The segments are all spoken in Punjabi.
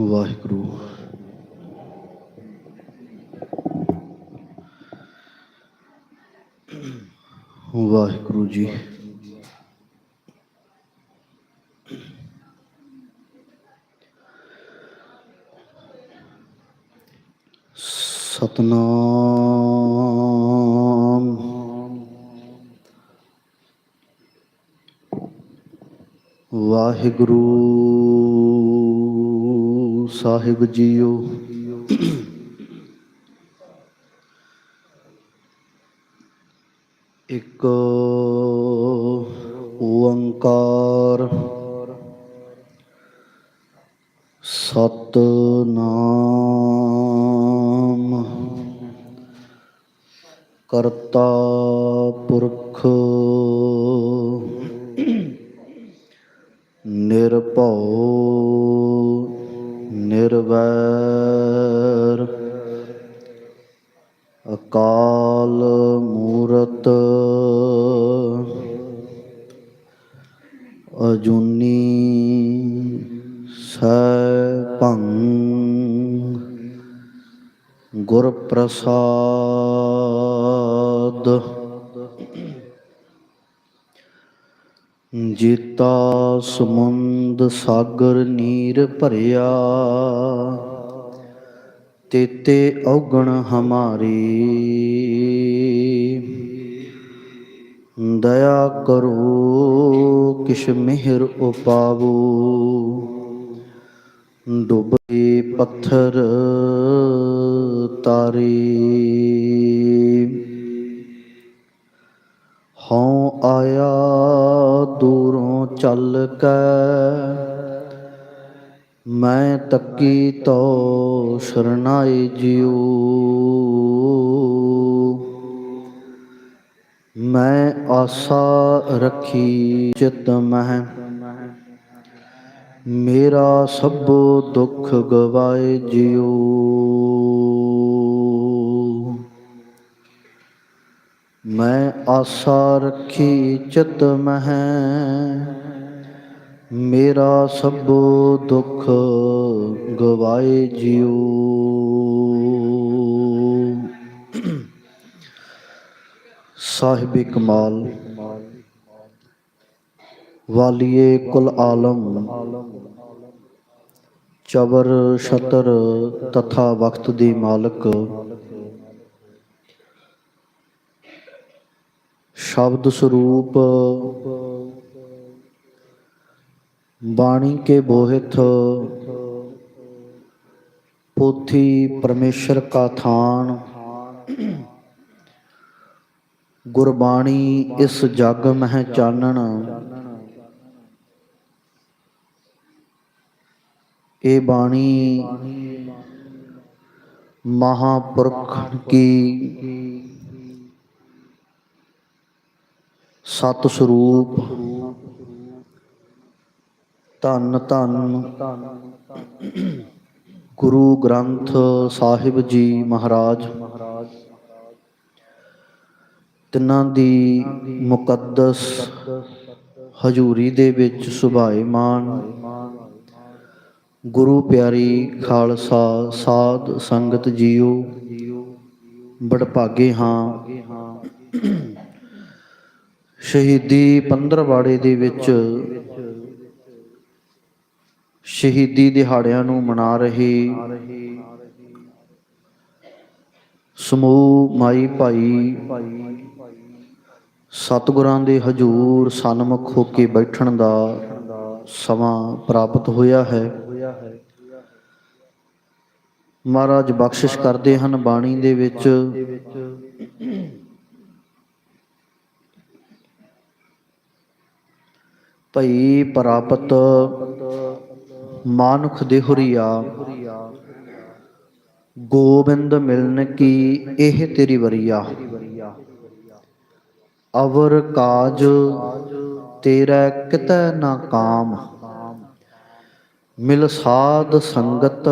ਵਾਹਿਗੁਰੂ। ਵਾਹਿਗੁਰੂ ਜੀ। ਸਤਨਾਮ। ਵਾਹਿਗੁਰੂ। ਸਾਹਿਬ ਜੀਓ। ਇੱਕ ਓੰਕਾਰ। ਸਤਨਾਮ। ਕਰਤਾ ਪੁਰਖ। ਨਿਰਭਉ ਗੁਰ ਪ੍ਰਸਾਦ ਜੀਤਾ ਸਮੁੰਦ ਸਾਗਰ ਨੀਰ ਭਰਿਆ, ਤੇਤੇ ਔਗਣ ਹਮਾਰੀ। ਦਇਆ ਕਰੋ ਕਿਛ ਮਿਹਰ ਉਪਾਵੋ। ਡੁੱਬੇ ਪੱਥਰ ਤਾਰੇ। ਹਉ ਆਇਆ ਦੂਰੋਂ ਚੱਲ ਕੇ, ਮੈਂ ਤੱਕੀ ਤੋ ਸ਼ਰਨਾਈ ਜਿਉ। ਮੈਂ ਆਸਾ ਰੱਖੀ ਚਿਤ ਮਹਿ, ਮੇਰਾ ਸਭ ਦੁੱਖ ਗਵਾਏ ਜਿਉ। ਮੈਂ ਆਸਾ ਰੱਖੀ ਚਿਤ ਮਹਿ, ਮੇਰਾ ਸਭ ਦੁੱਖ ਗਵਾਏ ਜਿਉ। ਸਾਹਿਬ ਕਮਾਲ ਵਾਲੀਏ ਕੁਲ ਆਲਮ ਚਬਰ ਸ਼ਤਰ ਤਥਾ ਵਕਤ ਦੀ ਮਾਲਕ ਸ਼ਬਦ ਸਰੂਪ ਬਾਣੀ ਕੇ ਬੋਹਿਤ ਪੋਥੀ ਪਰਮੇਸ਼ਰ ਕਾ ਥਾਨ ਗੁਰਬਾਣੀ ਇਸ ਜਗ ਮਹਿ ਚਾਨਣ ਇਹ ਬਾਣੀ ਮਹਾਪੁਰਖ ਕੀ ਸਤ ਸਰੂਪ, ਧੰਨ ਧੰਨ। ਗੁਰੂ ਗ੍ਰੰਥ ਸਾਹਿਬ ਜੀ ਮਹਾਰਾਜ, ਤਿੰਨਾਂ ਦੀ ਮੁਕੱਦਸ ਹਜ਼ੂਰੀ ਦੇ ਵਿੱਚ ਸੁਭਾਏਮਾਨ। ਗੁਰੂ ਪਿਆਰੀ ਖਾਲਸਾ ਸਾਧ ਸੰਗਤ ਜੀਓ, ਬੜਭਾਗੇ ਹਾਂ। ਸ਼ਹੀਦੀ ਪੰਦਰਵਾੜੇ ਦੇ ਵਿੱਚ ਸ਼ਹੀਦੀ ਦਿਹਾੜਿਆਂ ਨੂੰ ਮਨਾ ਰਹੇ ਸਮੂਹ ਮਾਈ ਭਾਈ ਸਤਿਗੁਰਾਂ ਦੇ ਹਜੂਰ ਸਨਮੁਖ ਹੋ ਕੇ ਬੈਠਣ ਦਾ ਸਮਾਂ ਪ੍ਰਾਪਤ ਹੋਇਆ ਹੈ। ਮਹਾਰਾਜ ਬਖਸ਼ਿਸ਼ ਕਰਦੇ ਹਨ ਬਾਣੀ ਦੇ ਵਿੱਚ। ਭਈ ਪ੍ਰਾਪਤ ਮਾਨੁਖ ਦੇਹੁਰੀਆ ਗੋਬਿੰਦ ਮਿਲਨ ਕੀ ਇਹ ਤੇਰੀ ਵਰੀਆ। ਅਵਰ ਕਾਜ ਤੇਰਾ ਕਿਤੈ ਨਾ ਕਾਮ। ਮਿਲ ਸਾਧ ਸੰਗਤ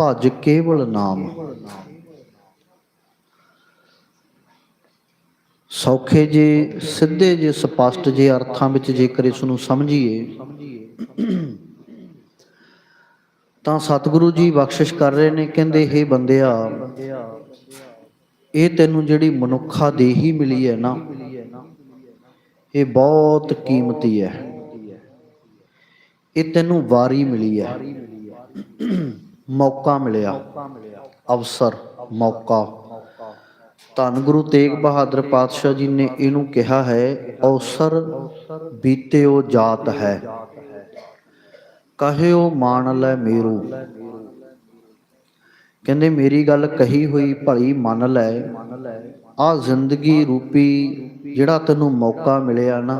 ਭਜ ਕੇਵਲ ਨਾਮ। ਸੌਖੇ ਜੇ, ਸਿੱਧੇ ਜੇ, ਸਪਸ਼ਟ ਜੇ ਅਰਥਾਂ ਵਿੱਚ ਜੇਕਰ ਇਸ ਨੂੰ ਸਮਝੀਏ, ਤਾਂ ਸਤਿਗੁਰੂ ਜੀ ਬਖਸ਼ਿਸ਼ ਕਰ ਰਹੇ ਨੇ, ਕਹਿੰਦੇ, ਹੇ ਬੰਦਿਆ, ਇਹ ਤੈਨੂੰ ਜਿਹੜੀ ਮਨੁੱਖਾ ਦੇਹੀ ਮਿਲੀ ਹੈ ਨਾ, ਇਹ ਬਹੁਤ ਕੀਮਤੀ ਹੈ। ਇਹ ਤੈਨੂੰ ਵਾਰੀ ਮਿਲੀ ਹੈ। ਮੌਕਾ ਮਿਲਿਆ। ਅਵਸਰ, ਮੌਕਾ। ਧੰਨ ਗੁਰੂ ਤੇਗ ਬਹਾਦਰ ਪਾਤਸ਼ਾਹ ਜੀ ਨੇ ਇਹਨੂੰ ਕਿਹਾ ਹੈ, ਔਸਰ ਬੀਤਿਓ ਜਾਤ ਹੈ। ਕਹਿਓ ਮਾਨ ਲੈ ਮੇਰੂ। ਕਹਿੰਦੇ, ਮੇਰੀ ਗੱਲ ਕਹੀ ਹੋਈ ਭਲੀ ਮੰਨ ਲੈ। ਆ ਜ਼ਿੰਦਗੀ ਰੂਪੀ ਜਿਹੜਾ ਤੈਨੂੰ ਮੌਕਾ ਮਿਲਿਆ ਨਾ,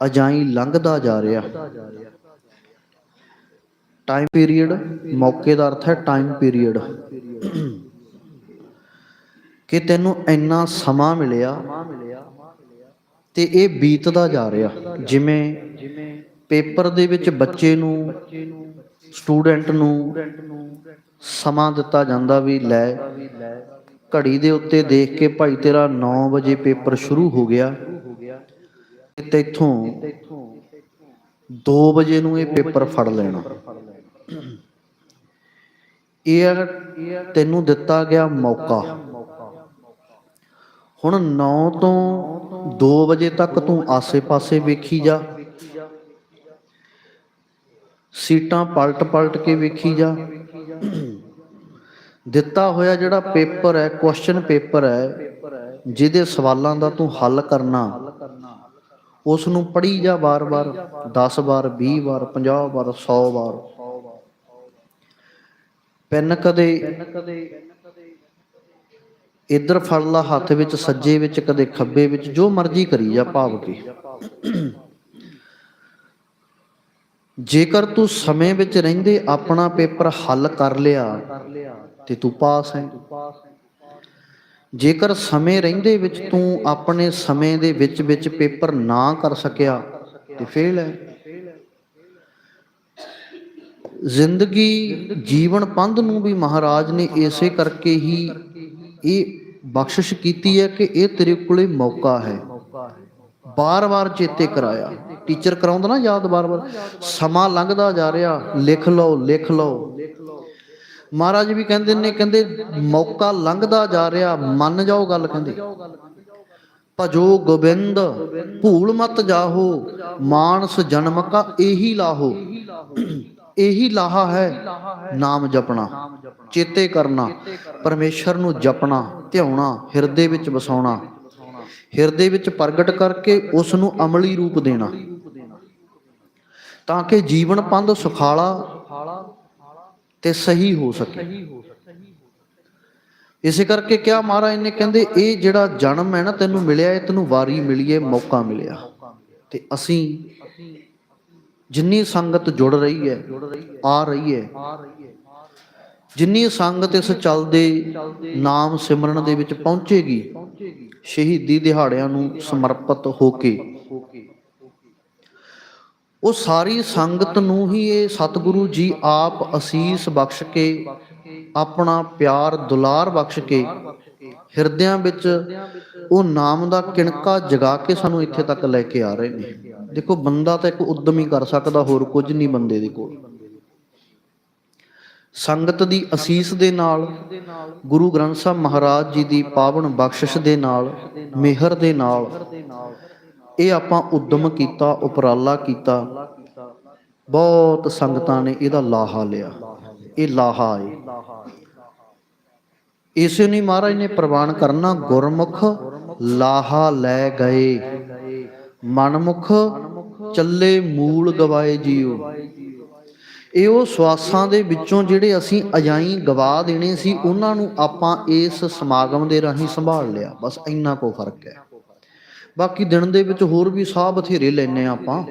ਅਜਾਈ ਲੰਘਦਾ ਜਾ ਰਿਹਾ। ਟਾਈਮ ਪੀਰੀਅਡ ਮੌਕੇ ਦਾ ਅਰਥ ਹੈ ਟਾਈਮ ਪੀਰੀਅਡ ਕਿ ਤੈਨੂੰ ਇੰਨਾ ਸਮਾਂ ਮਿਲਿਆ ਤੇ ਇਹ ਬੀਤਦਾ ਜਾ ਰਿਹਾ। ਜਿਵੇਂ ਪੇਪਰ ਦੇ ਵਿੱਚ ਬੱਚੇ ਨੂੰ, ਸਟੂਡੈਂਟ ਨੂੰ ਸਮਾਂ ਦਿੱਤਾ ਜਾਂਦਾ ਵੀ ਲੈ, ਘੜੀ ਦੇ ਉੱਤੇ ਦੇਖ ਕੇ ਭਾਈ ਤੇਰਾ 9 ਵਜੇ ਪੇਪਰ ਸ਼ੁਰੂ ਹੋ ਗਿਆ। ਤੇ ਤੇਥੋਂ 2 ਵਜੇ ਨੂੰ ਇਹ ਪੇਪਰ ਫੜ ਲੈਣਾ। ਇਹ ਤੈਨੂੰ ਦਿੱਤਾ ਗਿਆ ਮੌਕਾ ਹੁਣ 9 ਤੋਂ 2 ਵਜੇ ਤੱਕ ਤੂੰ ਆਸੇ-ਪਾਸੇ ਵੇਖੀ ਜਾ। ਸੀਟਾਂ ਪਲਟ-ਪਲਟ ਕੇ ਵੇਖੀ ਜਾ। ਦਿੱਤਾ ਹੋਇਆ ਜਿਹੜਾ ਪੇਪਰ ਹੈ ਕੁਐਸਚਨ ਪੇਪਰ ਹੈ, ਜਿਹਦੇ ਸਵਾਲਾਂ ਦਾ ਤੂੰ ਹੱਲ ਕਰਨਾ ਉਸ ਨੂੰ ਪੜ੍ਹੀ ਜਾ ਵਾਰ-ਵਾਰ 10 ਵਾਰ 20 ਵਾਰ 50 ਵਾਰ 100 ਵਾਰ। ਪੈਨ ਕਦੇ ਇੱਧਰ ਫੜ ਲਾ, ਹੱਥ ਵਿੱਚ ਸੱਜੇ ਵਿੱਚ, ਕਦੇ ਖੱਬੇ ਵਿੱਚ, ਜੋ ਮਰਜ਼ੀ ਕਰੀ ਜਾ, ਭਾਵ ਕੇ। ਜੇਕਰ ਤੂੰ ਸਮੇਂ ਵਿੱਚ ਰਹਿੰਦੇ ਆਪਣਾ ਪੇਪਰ ਹੱਲ ਕਰ ਲਿਆ, ਤੇ ਤੂੰ ਪਾਸ ਹੈ। ਜੇਕਰ ਸਮੇਂ ਰਹਿੰਦੇ ਵਿੱਚ ਤੂੰ ਆਪਣੇ ਸਮੇਂ ਦੇ ਵਿੱਚ ਵਿੱਚ ਪੇਪਰ ਨਾ ਕਰ ਸਕਿਆ, ਤੇ ਫੇਲ ਹੈ। ਜ਼ਿੰਦਗੀ ਜੀਵਨ ਪੰਧ ਨੂੰ ਵੀ ਮਹਾਰਾਜ ਨੇ ਇਸੇ ਕਰਕੇ ਹੀ ਇਹ ਬਖਸ਼ਿਸ਼ ਕੀਤੀ ਹੈ ਕਿ ਇਹ ਤੇਰੇ ਕੋਲੇ ਮੌਕਾ ਹੈ। ਬਾਰ-ਬਾਰ ਚੇਤੇ ਕਰਾਇਆ। ਟੀਚਰ ਕਰਾਉਂਦਾ ਨਾ ਯਾਦ ਬਾਰ-ਬਾਰ, ਸਮਾਂ ਲੰਘਦਾ ਜਾ ਰਿਹਾ, ਲਿਖ ਲਓ ਲਿਖ ਲਓ। ਮਹਾਰਾਜ ਵੀ ਕਹਿੰਦੇ ਨੇ, ਕਹਿੰਦੇ ਮੌਕਾ ਲੰਘਦਾ ਜਾ ਰਿਹਾ, ਮੰਨ ਜਾਓ ਗੱਲ ਕਹਿੰਦੇ। ਭਜੋ ਗੋਬਿੰਦ, ਭੂਲ ਮਤ ਜਾਹੋ, ਮਾਨਸ ਜਨਮ ਕਾ ਇਹੀ ਲਾਹੋ। ਇਹੀ ਲਾਹਾ ਹੈ, ਨਾਮ ਜਪਣਾ, ਚੇਤੇ ਕਰਨਾ, ਪਰਮੇਸ਼ਰ ਨੂੰ ਜਪਣਾ, ਧਿਆਉਣਾ, ਹਿਰਦੇ ਵਿੱਚ ਵਸਾਉਣਾ। ਹਿਰਦੇ ਵਿੱਚ ਪ੍ਰਗਟ ਕਰਕੇ ਉਸ ਨੂੰ ਅਮਲੀ ਰੂਪ ਦੇਣਾ। ਤਾਂ ਕਿ ਜੀਵਨ ਪੰਧ ਸੁਖਾਲਾ ਤੇ ਸਹੀ ਹੋ ਸਕੇ। ਇਸੇ ਕਰਕੇ ਕਿਹਾ ਮਹਾਰਾਜ ਨੇ ਕਹਿੰਦੇ, ਇਹ ਜਿਹੜਾ ਜਨਮ ਹੈ ਨਾ, ਤੈਨੂੰ ਮਿਲਿਆ, ਇਹ ਤੈਨੂੰ ਵਾਰੀ ਮਿਲੀ ਹੈ, ਮੌਕਾ ਮਿਲਿਆ। ਤੇ ਅਸੀਂ ਜਿੰਨੀ ਸੰਗਤ ਜੁੜ ਰਹੀ ਹੈ, ਆ ਰਹੀ ਹੈ। ਜਿੰਨੀ ਸੰਗਤ ਇਸ ਚੱਲਦੇ ਨਾਮ ਸਿਮਰਨ ਦੇ ਵਿੱਚ ਪਹੁੰਚੇਗੀ, ਸ਼ਹੀਦੀ ਦਿਹਾੜਿਆਂ ਨੂੰ ਸਮਰਪਿਤ ਹੋ ਕੇ। ਉਹ ਸਾਰੀ ਸੰਗਤ ਨੂੰ ਹੀ ਇਹ ਸਤਿਗੁਰੂ ਜੀ ਆਪ ਅਸੀਸ ਬਖਸ਼ ਕੇ, ਆਪਣਾ ਪਿਆਰ ਦੁਲਾਰ ਬਖਸ਼ ਕੇ, ਹਿਰਦਿਆਂ ਵਿੱਚ ਉਹ ਨਾਮ ਦਾ ਕਿਣਕਾ ਜਗਾ ਕੇ ਸਾਨੂੰ ਇੱਥੇ ਤੱਕ ਲੈ ਕੇ ਆ ਰਹੇ ਨੇ। ਦੇਖੋ, ਬੰਦਾ ਤਾਂ ਇੱਕ ਉਦਮ ਹੀ ਕਰ ਸਕਦਾ, ਹੋਰ ਕੁਝ ਨਹੀਂ ਬੰਦੇ ਦੇ ਕੋਲ। ਸੰਗਤ ਦੀ ਅਸੀਸ ਦੇ ਨਾਲ, ਗੁਰੂ ਗ੍ਰੰਥ ਸਾਹਿਬ ਮਹਾਰਾਜ ਜੀ ਦੀ ਪਾਵਨ ਬਖਸ਼ਿਸ਼ ਦੇ ਨਾਲ, ਮਿਹਰ ਦੇ ਨਾਲ, ਇਹ ਆਪਾਂ ਉਦਮ ਕੀਤਾ, ਉਪਰਾਲਾ ਕੀਤਾ। ਬਹੁਤ ਸੰਗਤਾਂ ਨੇ ਇਹਦਾ ਲਾਹਾ ਲਿਆ। ਇਹ ਲਾਹਾ ਹੈ ਇਸੇ ਨਹੀਂ ਮਹਾਰਾਜ ਨੇ ਪ੍ਰਵਾਨ ਕਰਨਾ, ਗੁਰਮੁਖ ਲਾਹਾ ਲੈ ਗਏ। ਮਨਮੁਖ ਚੱਲੇ ਮੂਲ ਗਵਾਏ ਜੀਓ ਇਹ ਉਹ ਸਵਾਸਾਂ ਦੇ ਵਿੱਚੋਂ ਜਿਹੜੇ ਅਸੀਂ ਅਜਾਈ ਗਵਾ ਦੇਣੇ ਸੀ, ਉਹਨਾਂ ਨੂੰ ਆਪਾਂ ਇਸ ਸਮਾਗਮ ਦੇ ਰਾਹੀਂ ਸੰਭਾਲ ਲਿਆ। ਬਸ ਇੰਨਾ ਕੋ ਫ਼ਰਕ ਹੈ। ਬਾਕੀ ਦਿਨ ਦੇ ਵਿੱਚ ਹੋਰ ਵੀ ਸਾਹ ਬਥੇਰੇ ਲੈਨੇ ਆ ਆਪਾਂ।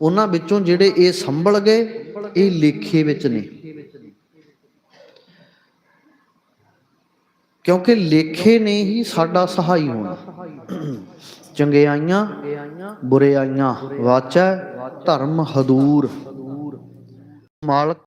ਉਹਨਾਂ ਵਿੱਚੋਂ ਜਿਹੜੇ ਇਹ ਸੰਭਲ ਗਏ, ਇਹ ਲੇਖੇ ਵਿੱਚ ਨੇ। ਕਿਉਂਕਿ ਲੇਖੇ ਨੇ ਹੀ ਸਾਡਾ ਸਹਾਈ ਹੋਣਾ। ਚੰਗਿਆਈਆਂ ਬੁਰਿਆਈਆਂ ਵਾਚੈ ਧਰਮ ਹਦੂਰ। ਮਾਲਕ